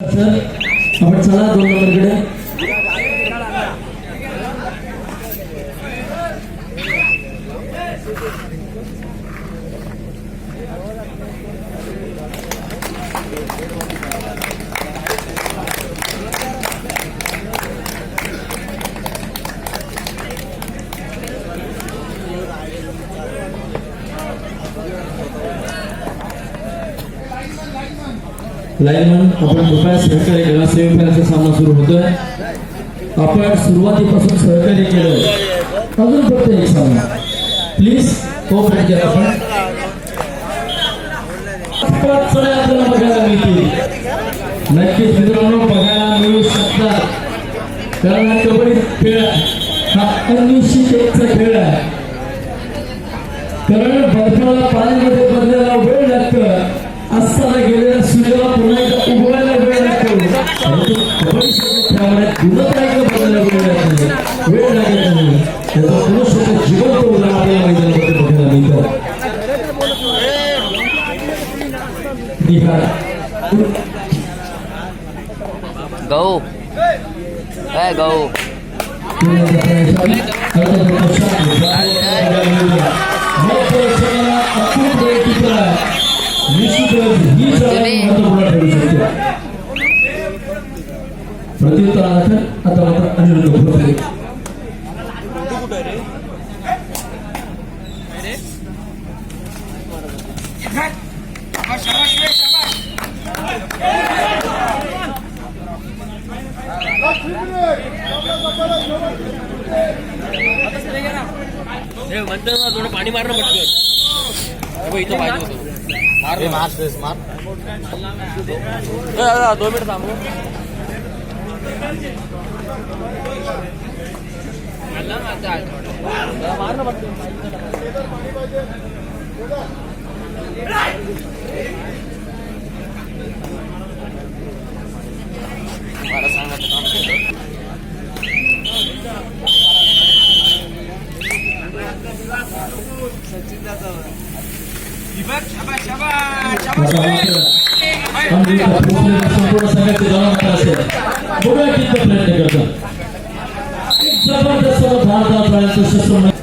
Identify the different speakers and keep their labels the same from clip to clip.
Speaker 1: Sir आपण चला दोन नंबरकडे लाईनमन आपण कृपया सहकार्य केला सेमीफायनलचा सामना सुरू होतोय. आपण सुरुवातीपासून सहकार्य केलं. अजून फक्त एक सामना. प्लीज कोऑपरेट करा आपण. आपल्याला बघायला मिळतील. नक्कीच मित्रांनो बघायला मिळू शकतात. कारण हा कबड्डी खेळ हा अनिश्चित एकचा खेळ आहे. कारण बर्फाला पाण्यामध्ये बदलायला वेळ लागतं. असताना गेलेल्या सूर्याला पुन्हा एकदा उगवायला वेळ लागतो परंतु कबड्डी सारख्या खेळामध्ये गुणत नाही का बदलायला वेळ लागत नाही वेळ लागत नाही मात्र अनिरुद्ध भोसले
Speaker 2: म्हणतो ना थोडं पाणी मारणं पटकन इथं पाहिजे होतं मार मार दोन मिनिट थांबू मारणं पटकन मला सांगायचं काम केलं
Speaker 1: संपूर्ण संघाचे जबाबदार असेल बघूया किती प्रयत्न करतात एक जबरदस्त भारतापर्यंत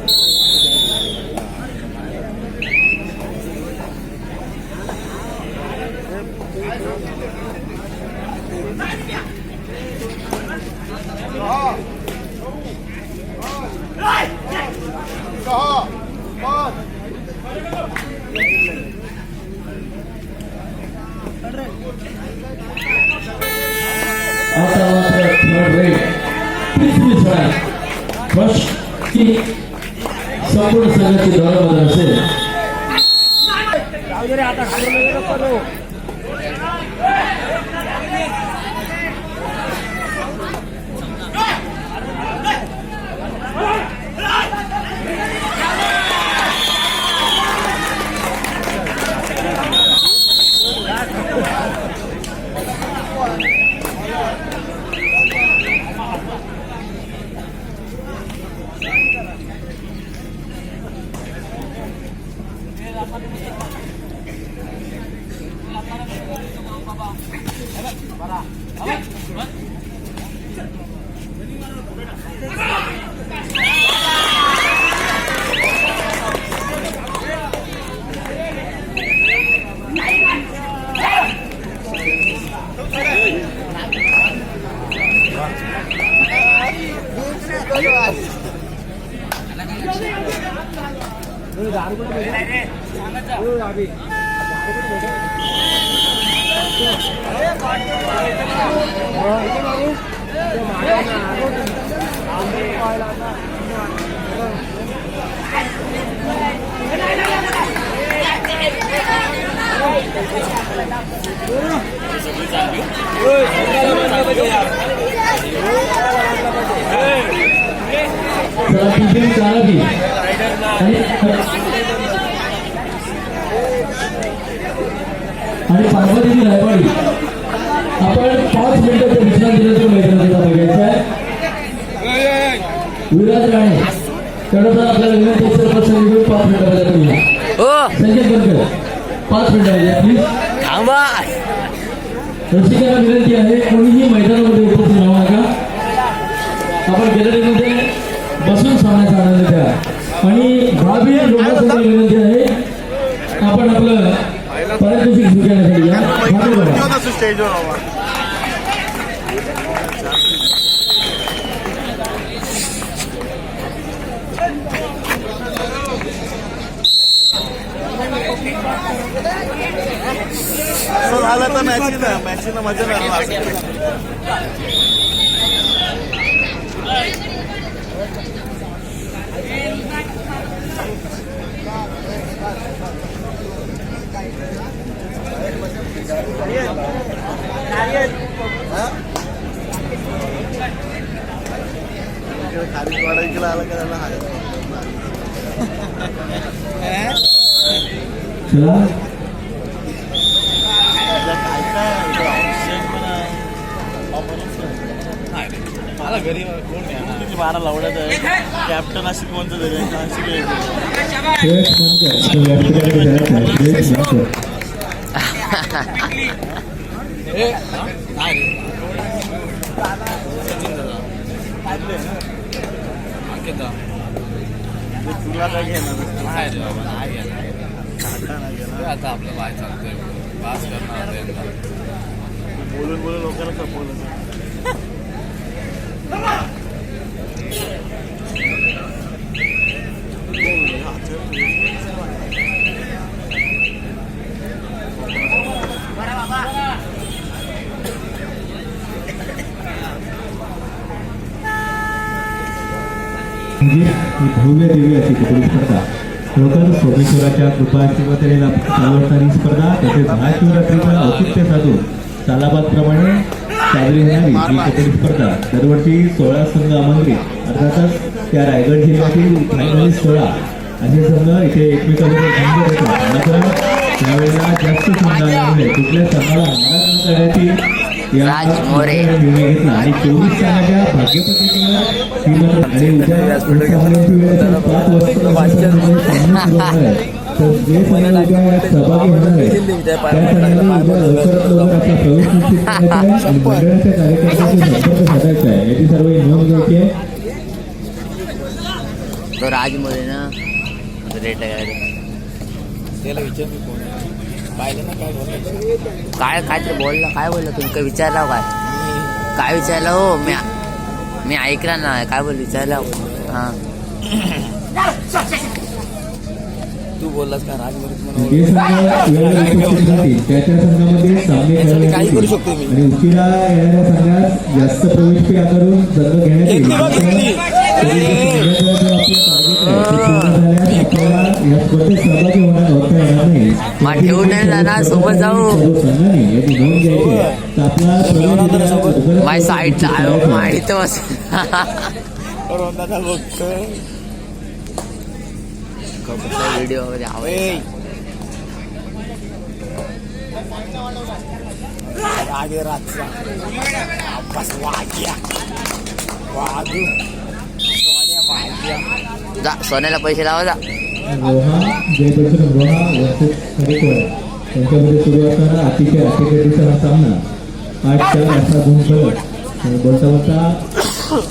Speaker 1: আন্তর্জাতিক থ্রড রেট পৃথিবী ছাড়া কি সম্পূর্ণ সঙ্গে দল বদল আছে जबाबदार असेल चला टिफिन चालकी आणि आणि पार्वती रायवाडी आपण पाच मिनिटाचं विश्रांती दिल्याचं मैदानात बघायचं आहे विराज राणे त्यानंतर आपल्याला विनंती आहे, सरपंच निघून पाच मिनिटामध्ये तुम्ही
Speaker 2: हो
Speaker 1: संकेत बनकर पाच मिनिटामध्ये प्लीज
Speaker 2: थांबा
Speaker 1: रसिकांना विनंती आहे कोणीही मैदानामध्ये उपस्थित राहू नका आपण गॅलरीमध्ये बसून सामन्याचा आनंद घ्या. आणि भावी लोकांसाठी विनंती आहे आपण आपलं पारितोषिक स्वीकारण्यासाठी.
Speaker 3: स्टेजवर झालं तर मॅचीला मॅचीला मजा नाही खाली वाढायला आला का त्याला हाय मला घरी कोण किती बारा आहे कॅप्टन अशी कोणतं तरी आहे, नाशिक आहे.
Speaker 1: श्रेयस मानकर तो या ठिकाणी जायचं आहे. श्रेयस मानकर
Speaker 3: ते तुला काय घेणार
Speaker 2: आता आपलं बाय चालतंय पास करणार.
Speaker 3: बोलून बोलून लोकांना खपवलं
Speaker 4: म्हणजे ही भव्य दिव्य अशी कुठली स्पर्धा खरोखर सोमेश्वराच्या कृपाशिवतेने चालू असणारी स्पर्धा तसेच महाशिवरात्रीचा औचित्य साधून सालाबादप्रमाणे साजरी होणारी ही कबड्डी स्पर्धा. दरवर्षी सोळा संघ आमंत्रित. अर्थातच त्या रायगड जिल्ह्यातील फायनलिस्ट सोळा असे संघ इथे एकमेकांबरोबर संघ देतात मात्र त्यावेळेला जास्त संघ आल्यामुळे कुठल्या संघाला नाराज न करण्याची
Speaker 5: राज मोरे.
Speaker 4: आहे तर आहे
Speaker 5: तो ना रेट
Speaker 2: त्याला विचार मी कोण आहे. पाहिलं ना काय बोललं
Speaker 5: काय काय तरी बोलला काय बोलला तुम्ही काय विचारला हो काय? काय विचारलं हो? मी मी ऐकला ना काय बोल विचारला हा.
Speaker 2: तू बोललास का?
Speaker 4: खेळवले
Speaker 2: काही करू. शकतो मी.
Speaker 4: उशिरा येणाऱ्या संघात जास्त प्रवेश फी आकारून संघ घेण्यात
Speaker 5: मग ठेवून नाही जाणार, सोबत जाऊ.
Speaker 4: सर्व
Speaker 5: साईडचा माहीत बस व्हिडिओमध्ये आवाज
Speaker 3: ए. वाग्या वाजू
Speaker 5: जा सोन्याला पैसे लावा जा
Speaker 4: रोहा जयदर्शन रोहा वर्सेस हरिकोळ यांच्यामध्ये सुरू असणारा अतिशय अतिशय सामना. आठ चार असा गुण फलक आणि बोलता बोलता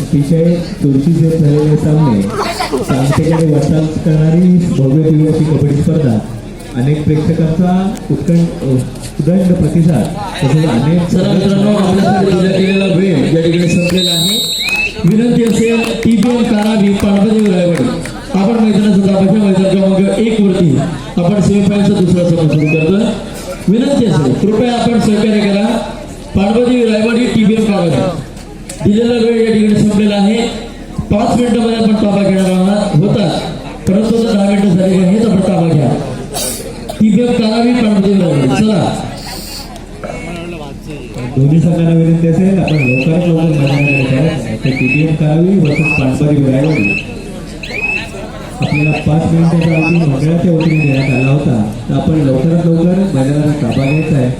Speaker 4: अतिशय चुरशीचे झालेले सामने. सांगतेकडे वाटचाल करणारी भव्य दिव्य अशी कबड्डी स्पर्धा. अनेक प्रेक्षकांचा उत्कंठ उदंड प्रतिसाद. तसेच अनेक
Speaker 1: आपल्यासाठी वेळ या ठिकाणी संपलेला आहे. विनंती असेल टीबीएम कारावी पाणबदेव रायवाडी आपण मैदानाचा दाबाच्या मैदान क्रमांक एक वरती आपण सेमीफायनलचा दुसरा सामना सुरू करतो. विनंती असेल कृपया आपण सहकार्य करा. पाणबदेव रायवाडी टीबीएम कारावी दिलेला वेळ या ठिकाणी संपलेला आहे. पाच मिनिटामध्ये आपण ताबा घेणार आहोत. होता. परंतु दहा मिनिटं झालेली आहेत आपण ताबा घ्या. टीबीएम कारावी पाणबदेव रायवाडी चला.
Speaker 4: दोन्ही संघांना विनंती असेल आपण लवकरात लवकर मैदानाकडे जायचं तर टीडीएम करावी वर्सेस पाणपारी रायवाडी आपल्याला पाच मिनिटाच्या अवधी मंडळाच्या वतीने देण्यात आला होता. तर आपण लवकरात लवकर मैदानाचा ताबा घ्यायचा आहे.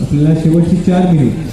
Speaker 4: आपल्याला शेवटची चार मिनिट.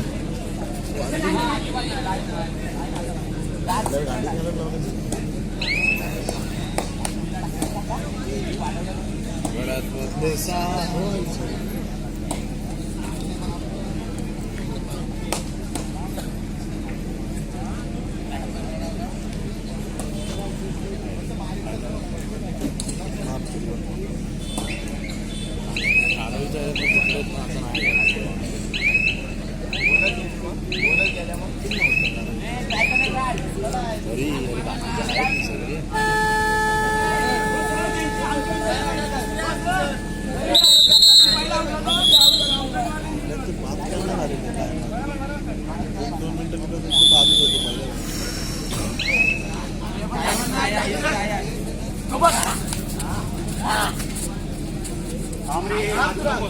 Speaker 4: 아이고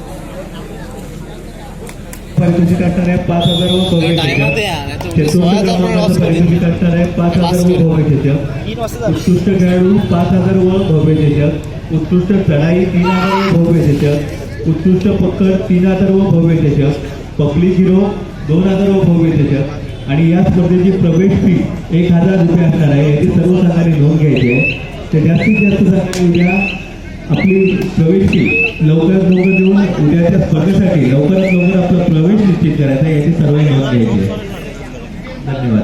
Speaker 4: पारितोषिक असणार आहे पाच हजार व भव्य चषक चतुर्थ क्रमांकाचं पारितोषिक असणार आहे पाच हजार व भव्य उत्कृष्ट खेळाडू पाच हजार व भव्य उत्कृष्ट चढाई तीन हजार व भव्य उत्कृष्ट पकड तीन हजार व भव्य चषक पकली झिरो दोन हजार व भव्य चषक आणि या स्पर्धेची प्रवेश फी एक हजार रुपये असणार आहे. याची सर्व संघाने नोंद घ्यायची आहे. तर जास्तीत जास्त संघाने उद्या आपली प्रवेश फी लवकरात लवकर देऊन उद्याच्या स्पर्धेसाठी लवकरात लवकर आपला प्रवेश निश्चित करायचा याची सर्व नोंद घ्यायची धन्यवाद.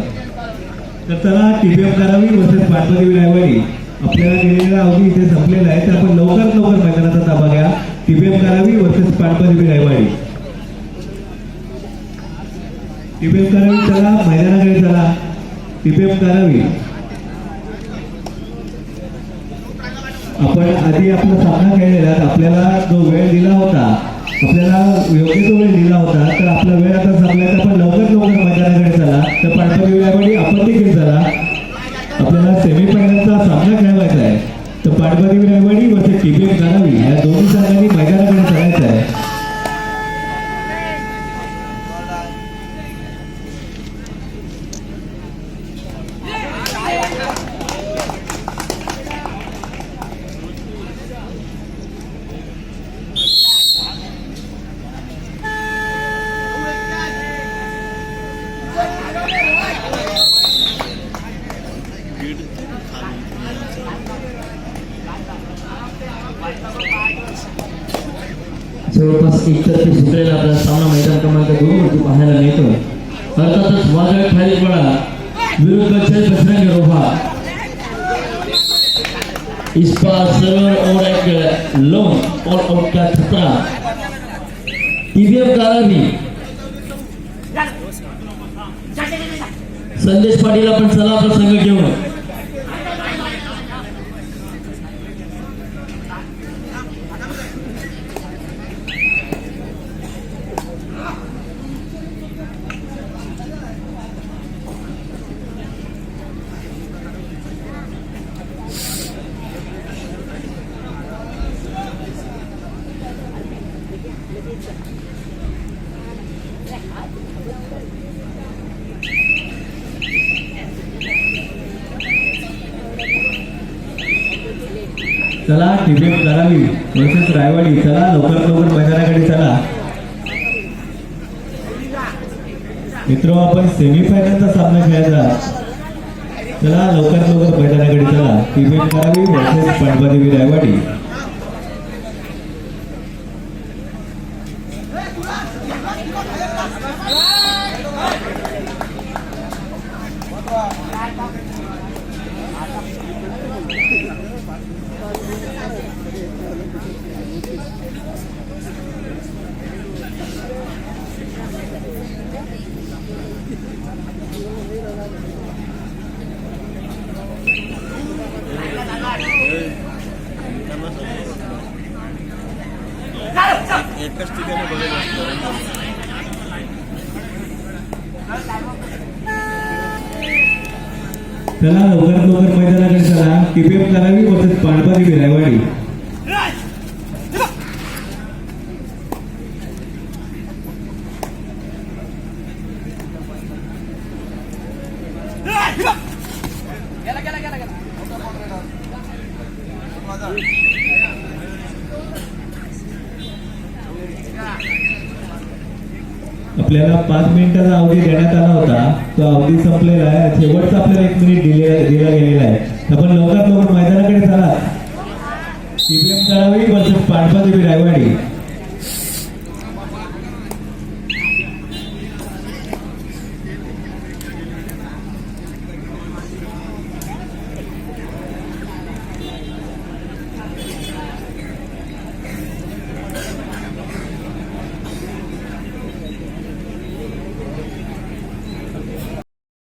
Speaker 4: तर चला टीपीएम करावी वर्सेस पार्वती रायवाडी. आपल्याला दिलेला अवधी इथे संपलेला आहे तर आपण लवकरात लवकर मैदानाचा ताबा घ्या. टीपीएम करावी वर्सेस पार्वती रायवाडी. टीपीएम करावी चला मैदानाकडे चला. टीपीएम करावी. आपण आधी आपला सामना खेळलेला आपल्याला जो वेळ दिला होता आपल्याला योग्य तो वेळ दिला होता तर आपला वेळ आता संपला तर आपण लवकर लवकर मैदानाकडे चला. तर पाडपा विभागामध्ये आपण देखील चला. आपल्याला सेमीफायनलचा सामना खेळवायचा आहे. तर पाडपती विरायवाडी वर्सेस टीपीएम करावी या दोन्ही संघांनी मैदानाकडे चढायचं आहे.
Speaker 1: जवळपास एकतर्फी सुटलेला आपला सामना मैदान क्रमांक दोन वरती पाहायला मिळतो अर्थातच वादळ खाली पडा विरुद्ध चल बजरंग रोहा इस बार सर्वर और एक लोन और आउट का खतरा टीवीएफ कारावी संदेश पाटील आपण चला संघ घेऊन
Speaker 4: चला टिबेट करावी वर्सेस रायवाडी चला लवकर लवकर मैदानाकडे चला. मित्र आपण सेमीफायनलचा सामना खेळायचा. चला लवकर लवकर मैदानाकडे चला. टीपीएफ करावी वर्सेस पांडवादेवी रायवाडी.
Speaker 3: त्याला
Speaker 4: लवकरात लवकर मैदानाकडे चला टीपीएफ करावी वर्सेस पांडवादेवी रायवाडी आपल्याला पाच मिनिटाचा अवधी देण्यात आला होता. तो अगदी संपलेला आहे. शेवटचा आपल्याला एक मिनिट दिले दिला गेलेला आहे. आपण लवकरात लवकर मैदानाकडे चला. सीबीएम करावी वर्सेस देवी रायवाडी.